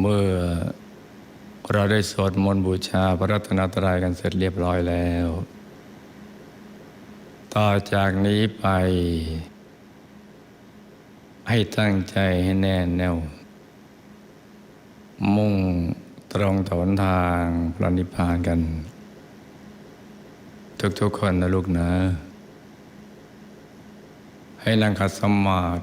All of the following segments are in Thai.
เมื่อเราได้สวดมนต์บูชาพระรัตนตรัยกันเสร็จเรียบร้อยแล้ว ต่อจากนี้ไป ให้ตั้งใจให้แน่แน่ว มุ่งตรงต่อนทางพระนิพพานกัน ทุกๆคนนะลูกนะ ให้นั่งขัดสมาธิ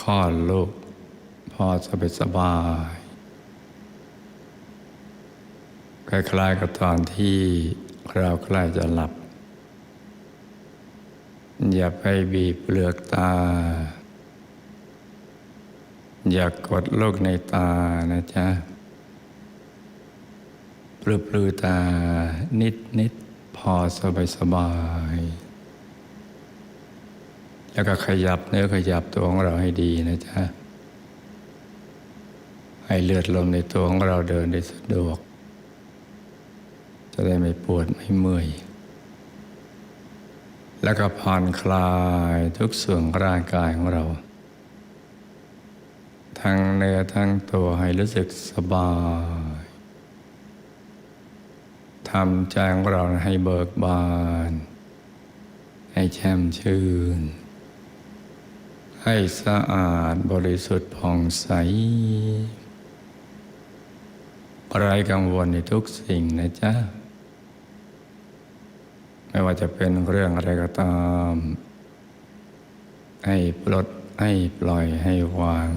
คลอดลูกพอสบายสบายๆคล้ายๆกับตอนที่เราใกล้จะหลับ อย่าไปบีบเปลือกตา อย่ากกดลูกในตานะจ๊ะปลือปลือตานิดนิดพอสบายสบาย แล้วก็ขยับเนื้อขยับตัวของเราให้ดีนะจ๊ะ ให้เลือดลมในตัวของเราเดินได้สะดวก จะได้ไม่ปวดไม่เมื่อย แล้วก็ผ่อนคลายทุกส่วนร่างกายของเรา ทั้งเนื้อทั้งตัวให้รู้สึกสบายทำใจของเราให้เบิกบาน ให้แช่มชื่น ให้สะอาดบริสุทธิ์ผ่องใสไร้กังวลในทุกสิ่งนะจ๊ะ ไม่ว่าจะเป็นเรื่องอะไรก็ตาม ให้ปลดให้ปล่อยให้วาง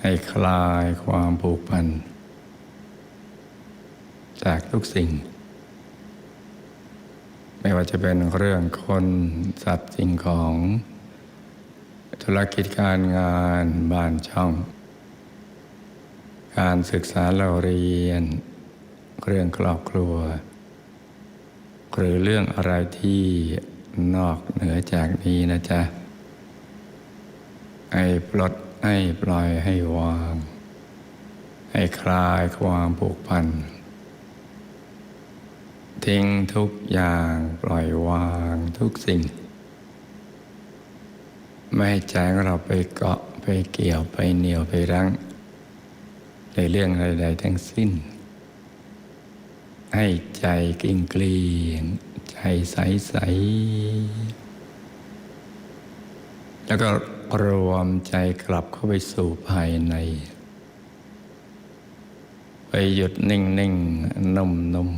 ให้คลายความผูกพัน จากทุกสิ่ง ไม่ว่าจะเป็นเรื่องคนสัตว์สิ่งของ ธุรกิจการงานบ้านช่อง การศึกษาเราเรียน เรื่องครอบครัว หรือเรื่องอะไรที่นอกเหนือจากนี้นะจ๊ะ ให้ปลดให้ปล่อยให้วาง ให้คลายความผูกพัน ทิ้งทุกอย่างปล่อยวางทุกสิ่ง ไม่ให้ใจของเราไปเกาะไปเกี่ยวไปเหนียวไปรั้ง ในเรื่องใดๆทั้งสิ้น ให้ใจกลิ้งเกลียงใจใสๆแล้วก็รวมใจกลับเข้าไปสู่ภายใน ไปหยุดนิ่งนิ่งนุ่มนุ่ม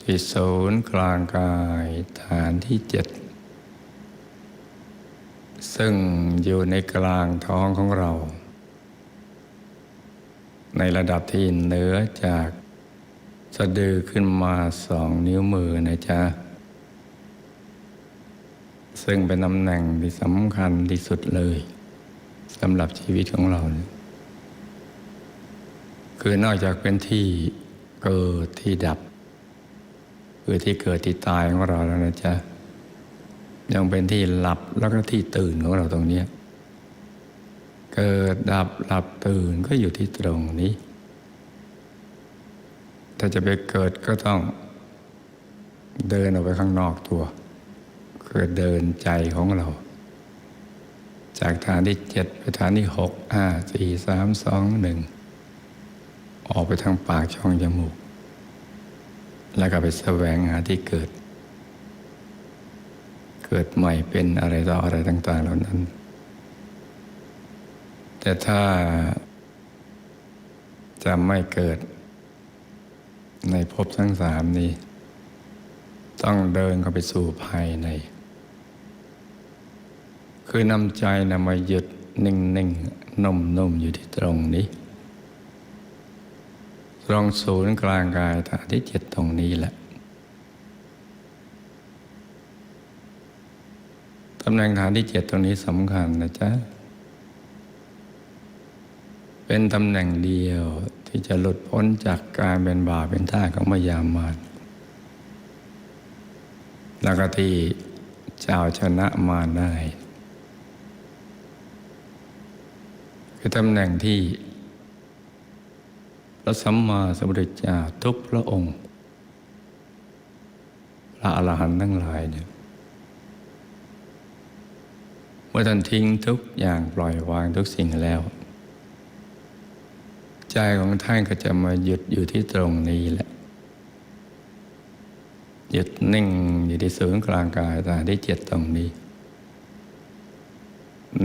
ที่ศูนย์กลางกายฐานที่เจ็ด ซึ่งอยู่ในกลางท้องของเรา ในระดับที่เหนือจากสะดือขึ้นมาสองนิ้วมือนะจ๊ะ ซึ่งเป็นตำแหน่งที่สำคัญที่สุดเลยสำหรับชีวิตของเราเนี่ยคือนอกจากเป็นที่เกิดที่ดับ คือที่เกิดที่ตายของเราแล้วนะจ๊ะ ยังเป็นที่หลับแล้วก็ที่ตื่นของเราตรงนี้ เกิดดับหลับตื่นก็อยู่ที่ตรงนี้ ถ้าจะไปเกิดก็ต้องเดินออกไปข้างนอกตัวคือเดินใจของเรา จากฐานที่เจ็ดไปฐานที่หกห้าสี่สามสองหนึ่งออกไปทางปากช่องจมูก แล้วก็ไปแสวงหาที่เกิด กิดใหม่เป็นอะไรต่ออะไรต่าง ๆ เหล่านั้น แต่ถ้าจะไม่เกิดในภพทั้งสามนี้ ต้องเดินเข้าไปสู่ภายใน คือนำใจนำมาหยุดนิ่งนิ่งนุ่มนมอยู่ที่ตรงนี้ ตรงศูนย์กลางกายฐานที่เจ็ดตรงนี้แหละ ตำแหน่งฐานที่เจ็ดตรงนี้สำคัญนะจ๊ะ เป็นตำแหน่งเดียวที่จะหลุดพ้นจากการเป็นบาปเป็นท่าของมายามารแล้วก็ที่เจ้าชนะมารได้ คือตำแหน่งที่พระสัมมาสัมพุทธเจ้าทุกพระองค์ พระอรหันต์ทั้งหลายเนี่ย เมื่อท่านทิ้งทุกอย่างปล่อยวางทุกสิ่งแล้ว ใจของท่านก็จะมาหยุดอยู่ที่ตรงนี้แหละหยุดนิ่งอยู่ที่ศูนย์กลางกายตาที่เจ็ดตรงนี้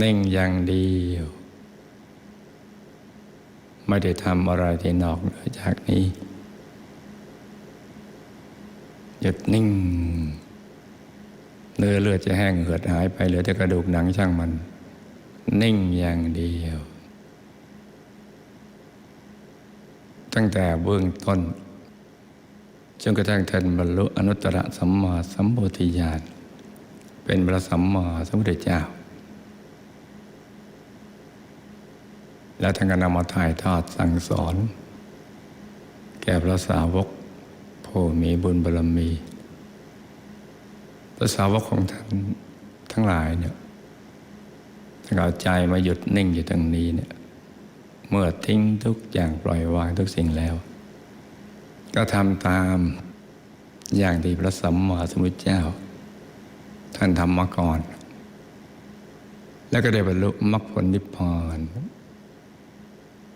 นิ่งอย่างเดียวไม่ได้ทำอะไรที่นอกเหนือจากนี้ หยุดนิ่ง เนื้อเลือดจะแห้งเหือดหายไปเหลือแต่กระดูกหนังช่างมัน นิ่งอย่างเดียว ตั้งแต่เบื้องต้นจนกระทั่งท่านบรรลุอนุตตรสัมมาสัมโพธิญาณเป็นพระสัมมาสัมพุทธเจ้า แล้วท่านก็นำมาถ่ายทอดสั่งสอน แก่พระสาวกผู้มีบุญบารมี พระสาวกของท่านทั้งหลายเนี่ยถ้าเอาใจมาหยุดนิ่งอยู่ตรงนี้เนี่ยเมื่อทิ้งทุกอย่างปล่อยวางทุกสิ่งแล้ว ก็ทำตามอย่างที่พระสัมมาสัมพุทธเจ้า ท่านทำมาก่อน แล้วก็ได้บรรลุมรรคผลนิพพาน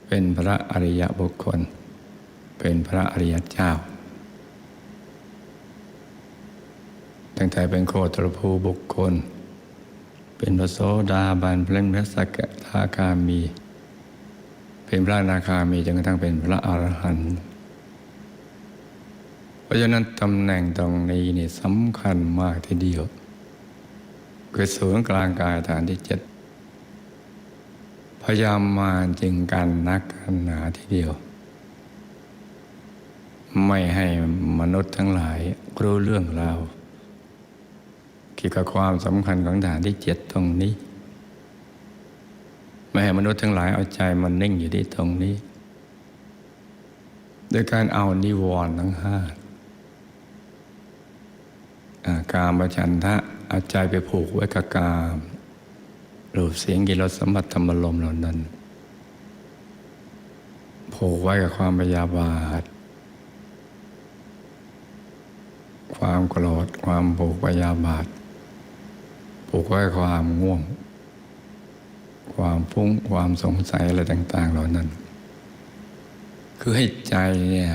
เป็นพระอริยบุคคล เป็นพระอริยเจ้า ตั้งแต่เป็นโคตรภูบุคคล เป็นพระโสดาบันเพลงพระสกทาคามี เป็นพระนาคามีจนกระทั่งเป็นพระอรหันต์เพราะฉะนั้นตำแหน่งตรงนี้นี่สำคัญมากทีเดียวคือศูนย์กลางกายฐานที่เจ็ดพยายามมาจึงกันนักกันหนาทีเดียว ไม่ให้มนุษย์ทั้งหลายรู้เรื่องราว เกี่ยวกับความสำคัญของฐานที่เจ็ดตรงนี้ไม่ให้มนุษย์ทั้งหลายเอาใจมันนิ่งอยู่ที่ตรงนี้ โดยการเอานิวรณ์ทั้งห้าาการมฉันทะเอาใจไปผูกไว้กับกามรูปเสียงกิรสสัมผัสธรรมลมเหล่านั้น ผูกไว้กับความพยาบาท ความโกรธความผูกพยาบาท ผูกไว้ความง่วง ความฟุ้งความสงสัยอะไรต่าง ๆ เหล่านั้น คือให้ใจเนี่ย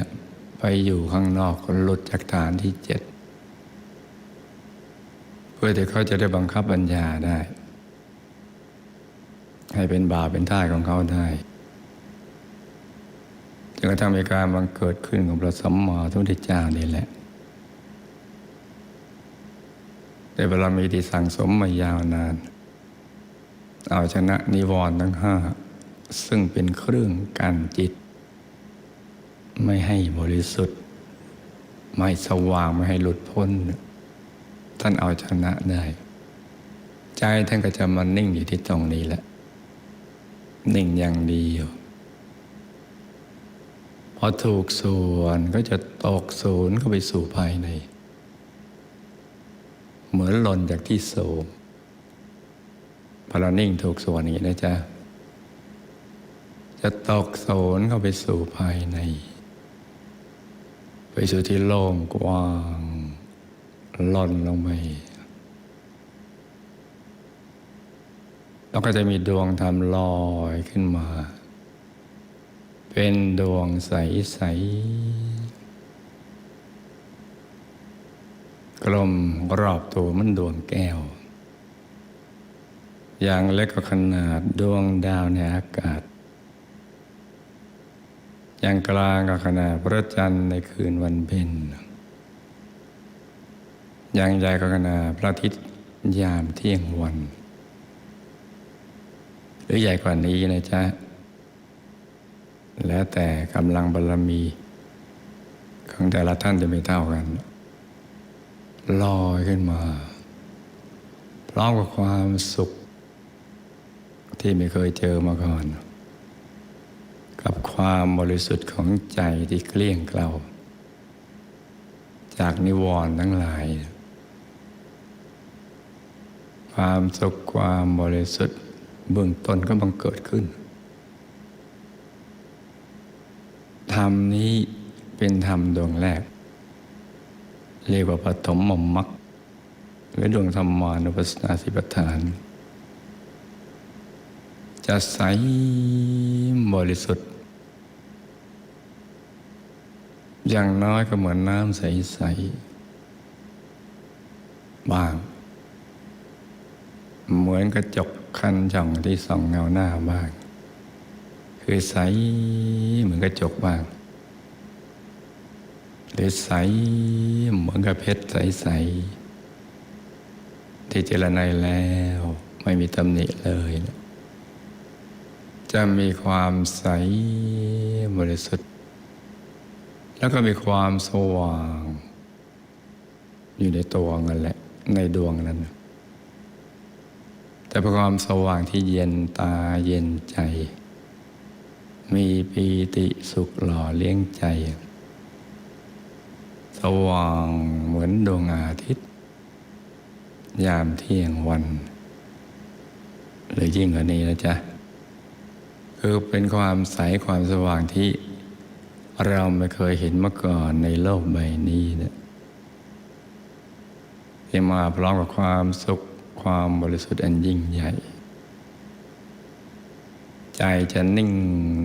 ไปอยู่ข้างนอกหลุดจากฐานที่เจ็ดเพื่อที่เขาจะได้บังคับปัญญาได้ ให้เป็นบาปเป็นท่าของเขาได้จนกระทั่งมีการบังเกิดขึ้นของพระสัมมาสัมพุทธเจ้านี่แหละ แต่เวลามีที่สั่งสมมายาวนาน เอาชนะนิวรณ์ทั้งห้า ซึ่งเป็นเครื่องกันจิต ไม่ให้บริสุทธิ์ ไม่สว่างไม่ให้หลุดพ้น ท่านเอาชนะได้ ใจท่านก็จะมานิ่งอยู่ที่ตรงนี้แหละ นิ่งอย่างเดียวพอถูกส่วนก็จะตกศูนย์เข้าไปสู่ภายใน เหมือนหล่นจากที่สูงพอเรานิ่งถูกส่วนอย่างนี้นะจ๊ะ จะตกโสนเข้าไปสู่ภายใน ไปสู่ที่โล่งกว้างหล่นลงไปแล้วก็จะมีดวงธรรมลอยขึ้นมา เป็นดวงใส ๆ กลมรอบตัวมันดวงแก้ว อย่างเล็กก็ขนาดดวงดาวในอากาศ อย่างกลางก็ขนาดพระจันทร์ในคืนวันเพ็ญอย่างใหญ่ก็ขนาดพระอาทิตย์ยามเที่ยงวัน หรือใหญ่กว่านี้นะจ๊ะ แล้วแต่กำลังบารมี ของแต่ละท่านจะไม่เท่ากัน ลอยขึ้นมา พร้อมกับความสุข ที่ไม่เคยเจอมาก่อน กับความบริสุทธิ์ของใจที่เกลี้ยงเกลาจากนิวรณ์ทั้งหลาย ความสุขความบริสุทธิ์เบื้องต้นก็บังเกิดขึ้น ธรรมนี้เป็นธรรมดวงแรก เรียกว่าปฐมมมมักหรือดวงธรรมานุปัสสนาสิปทาน จะใสบริสุทธิ์ อย่างน้อยก็เหมือนน้ำใส ๆ บ้าง เหมือนกระจกคันช่องที่ส่องเงาหน้าบ้าง คือใสเหมือนกระจกบ้าง หรือใสเหมือนกับเพชรใสๆที่เจรไนแล้วไม่มีตำหนิเลย จะมีความใสบริสุทธิ์ แล้วก็มีความสว่าง อยู่ในตัวกันแหละ ในดวงนั้น แต่ความสว่างที่เย็นตาเย็นใจ มีปีติสุขหล่อเลี้ยงใจ สว่างเหมือนดวงอาทิตย์ ยามเที่ยงวัน หรือยิ่งกว่านี้นะจ๊ะ คือเป็นความใสความสว่างที่เราไม่เคยเห็นมาก่อนในโลกใบนี้เนี่ยที่มาพร้อมกับความสุขความบริสุทธิ์อันยิ่งใหญ่ ใจจะนิ่ง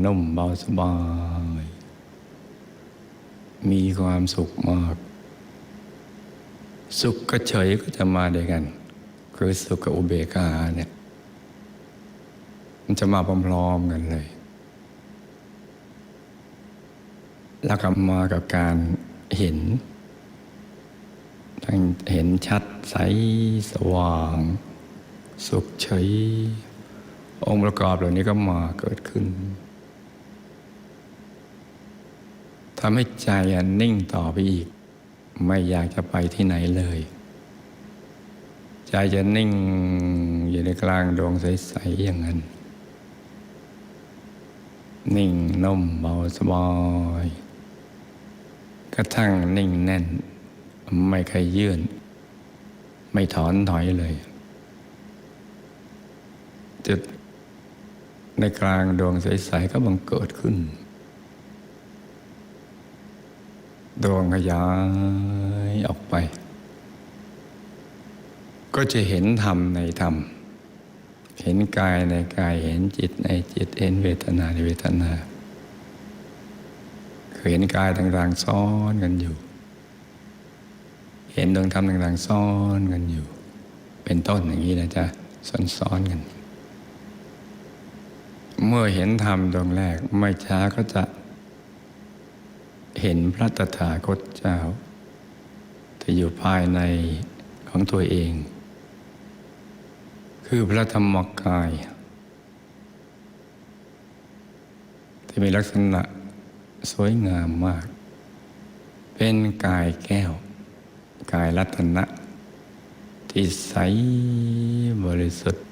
นุ่มเบาสบาย มีความสุขมาก สุขกับเฉยก็จะมาด้วยกัน คือสุขกับอุเบกขาเนี่ย มันจะมาพร้อมๆกันเลย แล้วก็มากับการเห็นทั้งเห็นชัดใสสว่าง สุขเฉย องค์ประกอบเหล่านี้ก็มาเกิดขึ้น ทำให้ใจนนิ่งต่อไปอีก ไม่อยากจะไปที่ไหนเลย ใจจะนิ่งอยู่ในกลางดวงใส ๆ อย่างนั้น นิ่งนุ่มเบาสบายกระทั่งนิ่งแน่น ไม่เคยยื่น ไม่ถอนถอยเลยจุดในกลางดวงใส ๆ ก็บังเกิดขึ้น ดวงขยายออกไป ก็จะเห็นธรรมในธรรม เห็นกายในกายเห็นจิตในจิตเห็นเวทนาในเวทนาคือเห็นกายต่างๆซ้อนกันอยู่ เห็นดวงธรรมต่างๆซ้อนกันอยู่ เป็นต้นอย่างนี้นะจ๊ะซ้อนๆกัน เมื่อเห็นธรรมดวงแรกไม่ช้าก็จะ เห็นพระตถาคตเจ้าที่อยู่ภายในของตัวเอง คือพระธรรมกาย ที่มีลักษณะสวยงามมาก เป็นกายแก้ว กายรัตนะ ที่ใสบริสุทธิ์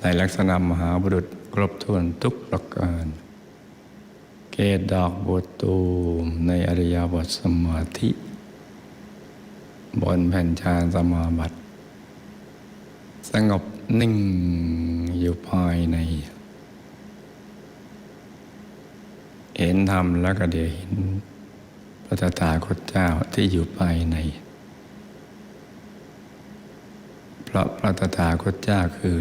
ในลักษณะมหาบุรุษครบถ้วนทุกประการ เกศดอกบัวตูมในอริยบทสมาธิ บนแผ่นชานสมาบัติ สงบนิ่งอยู่ภายใน เห็นธรรมแล้วก็เดี๋ยวเห็นพระตถาคตเจ้าที่อยู่ภายใน เพราะพระตถาคตเจ้าคือ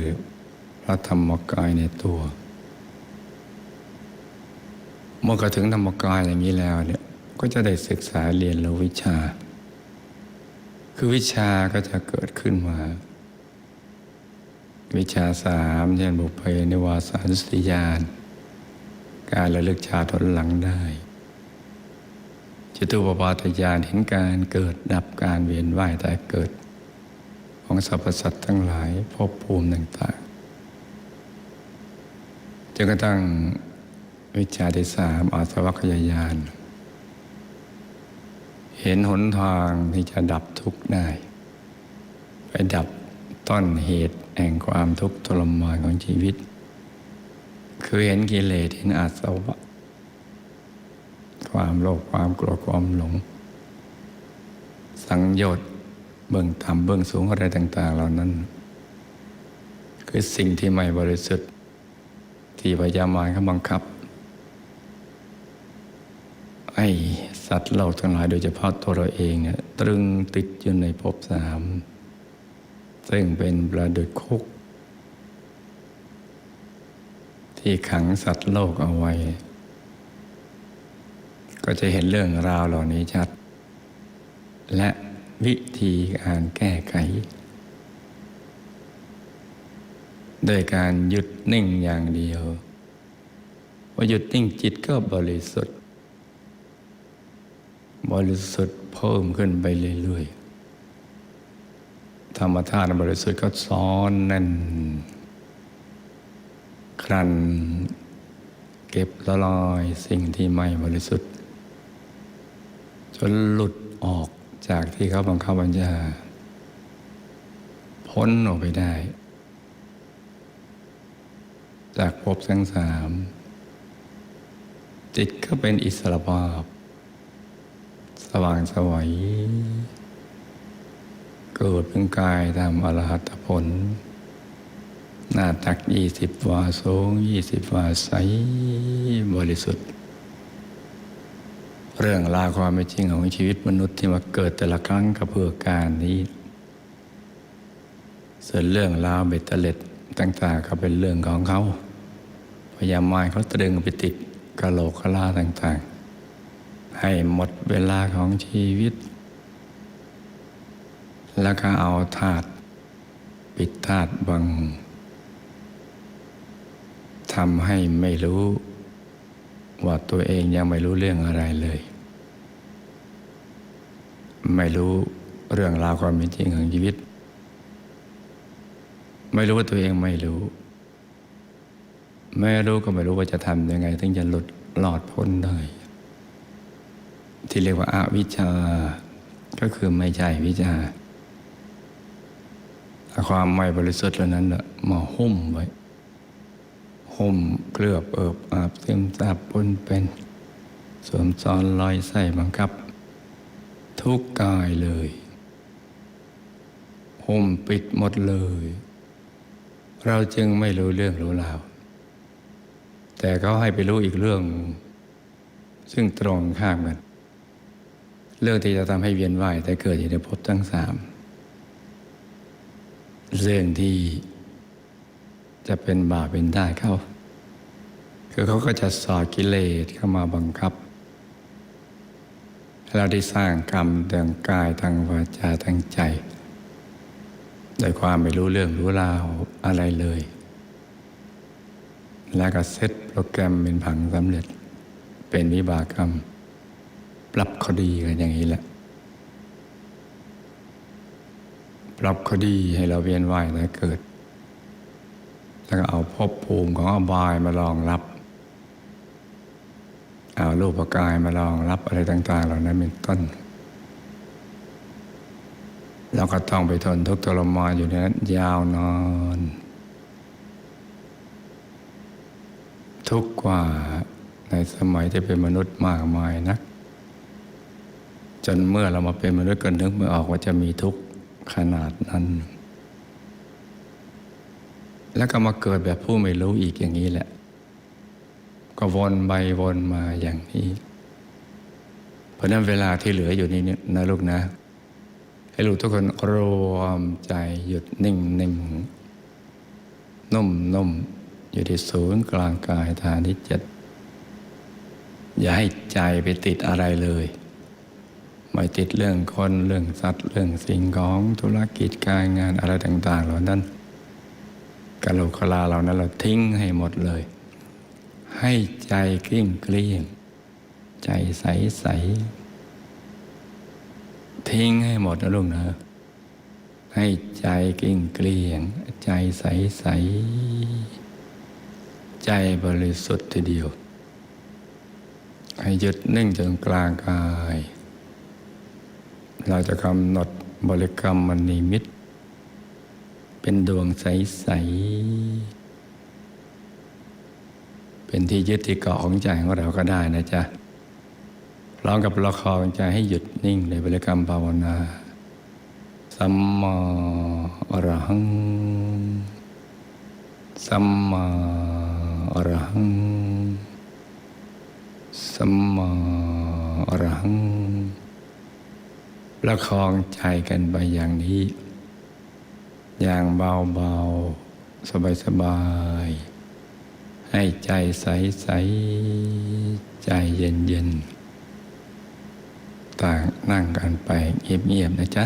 พระธรรมกายในตัว เมื่อก็ถึงธรรมกายอย่างนี้แล้วเนี่ยก็จะได้ศึกษาเรียนรู้วิชา คือวิชาก็จะเกิดขึ้นมา วิชาสามเช่นบุพเพนิวาสานุสติญาณการระลึกชาทนหลังได้จตุปปาตญาณเห็นการเกิดดับการเวียนว่ายแต่เกิด ของสรรพสัตว์ทั้งหลายภพภูมิต่างๆจนกระทั่ง วิชาที่สามอาสวัคยายาน เห็นหนทางที่จะดับทุกข์ได้ ไปดับต้นเหตุแห่งความทุกข์ทรมานของชีวิต คือเห็นกิเลสเห็นอาสวะ ความโลภความโกรธความหลง สังโยชน์เบื้องต่ำเบื้องสูงอะไรต่าง ๆ เหล่านั้น คือสิ่งที่ไม่บริสุทธิ์ที่พยามารเขาบังคับ อ้สัตว์โลกทั้งหลายโดยเฉพาะตัวเราเองเนี่ยตรึงติดอยู่ในภพสามซึ่งเป็นประดุจคุก ที่ขังสัตว์โลกเอาไว้ ก็จะเห็นเรื่องราวเหล่านี้ชัด และวิธีการแก้ไข โดยการหยุดนิ่งอย่างเดียวพอหยุดนิ่งจิตก็บริสุทธิ์ บริสุทธิ์เพิ่มขึ้นไปเรื่อยๆ ธรรมธาตุบริสุทธิ์ก็ซ้อนแน่น ครันเก็บละลายสิ่งที่ไม่บริสุทธิ์ จนหลุดออกจากที่เขาบังคับบัญชา พ้นออกไปได้ จากภพทั้งสามจิตก็เป็นอิสระภาพ สว่างสวัยเกิดเป็นกายทำอรหัตผล หน้าตักยี่สิบวาสูงยี่สิบวาใสบริสุทธิ์ เรื่องราวความเป็นจริงของชีวิตมนุษย์ที่มาเกิดแต่ละครั้งก็เพื่อการนี้ ส่วนเรื่องราวเบ็ดเตล็ดต่างๆก็เป็นเรื่องของเขา พยายามมายเขาตรึงไปติดกะโหลกกะลาต่างๆ ให้หมดเวลาของชีวิต แล้วก็เอาธาตุปิดธาตุบังทำให้ไม่รู้ ว่าตัวเองยังไม่รู้เรื่องอะไรเลย ไม่รู้เรื่องราวความเป็นจริงของชีวิต ไม่รู้ว่าตัวเองไม่รู้ ไม่รู้ก็ไม่รู้ว่าจะทำยังไง ถึงจะหลุดหลอดพ้นได้ ที่เรียกว่าอาวิชชา ก็คือไม่ใช่วิชาความไม่บริสุทธิ์เหล่านั้นน่ะมาหุ้มไว้ หุ้มเคลือบเอิบอาบซึมซาบปนเป็นสวมซ้อนลอยไส้บังคับ ทุกกายเลย หุ้มปิดหมดเลย เราจึงไม่รู้เรื่องรู้ราว แต่เขาให้ไปรู้อีกเรื่อง ซึ่งตรงข้ามกัน เรื่องที่จะทำให้เวียนว่ายแต่เกิดอยู่ในภพทั้งสาม เรื่องที่จะเป็นบาปเป็นได้เขาคือเขาก็จะสอดกิเลสเข้ามาบังคับให้เราได้สร้างกรรมทางกายทางวาจาทางใจโดยความไม่รู้เรื่องรู้ราวอะไรเลย แล้วก็เซตโปรแกรมเป็นผังสำเร็จเป็นวิบากกรรม ปรับคดีกันอย่างนี้แหละ ปรับคดีให้เราเวียนว่ายและเกิด แล้วก็เอาภพภูมิของอบายมารองรับ เอารูปกายมารองรับอะไรต่าง ๆ เหล่านั้นเป็นต้นเราก็ต้องไปทนทุกข์ทรมานอยู่ในนั้นยาวนานทุกข์กว่าในสมัยที่เป็นมนุษย์มากมายนัก จนเมื่อเรามาเป็นมนุษย์ก็นึกไม่ออกว่าจะมีทุกข์ขนาดนั้น แล้วก็มาเกิดแบบผู้ไม่รู้อีกอย่างนี้แหละ ก็วนไปวนมาอย่างนี้ เพราะนั้นเวลาที่เหลืออยู่นี้นะลูกนะ ให้ลูกทุกคนรวมใจหยุดนิ่งนิ่งนุ่มนุ่มอยู่ที่ศูนย์กลางกายฐานที่เจ็ดอย่าให้ใจไปติดอะไรเลย ไม่ติดเรื่องคนเรื่องสัตว์เรื่องสิ่งของธุรกิจการงานอะไรต่าง ๆ เหล่านั้นกะโหลกลาเหล่านั้นเราทิ้งให้หมดเลย ให้ใจกลี้งเกลี้ยง ใจใสใสทิ้งให้หมดนะลูกนะให้ใจกลี้งเกลี้ยง ใจใสใสใจบริสุทธิ์ทีเดียว ให้หยุดนิ่งจนกลางกาย เราจะกำหนดบริกรรมมณีมิตร เป็นดวงใส ๆ เป็นที่ยึดที่เกาะของใจของเราก็ได้นะจ๊ะพร้อมกับประคองใจให้หยุดนิ่งในบริกรรมภาวนา สัมมาอรหัง สัมมาอรหัง สัมมาอรหัง ประคองใจกันไปอย่างนี้ อย่างเบาๆ สบายๆ ให้ใจใสๆ ใจเย็นๆ ต่างนั่งกันไปเงียบๆนะจ๊ะ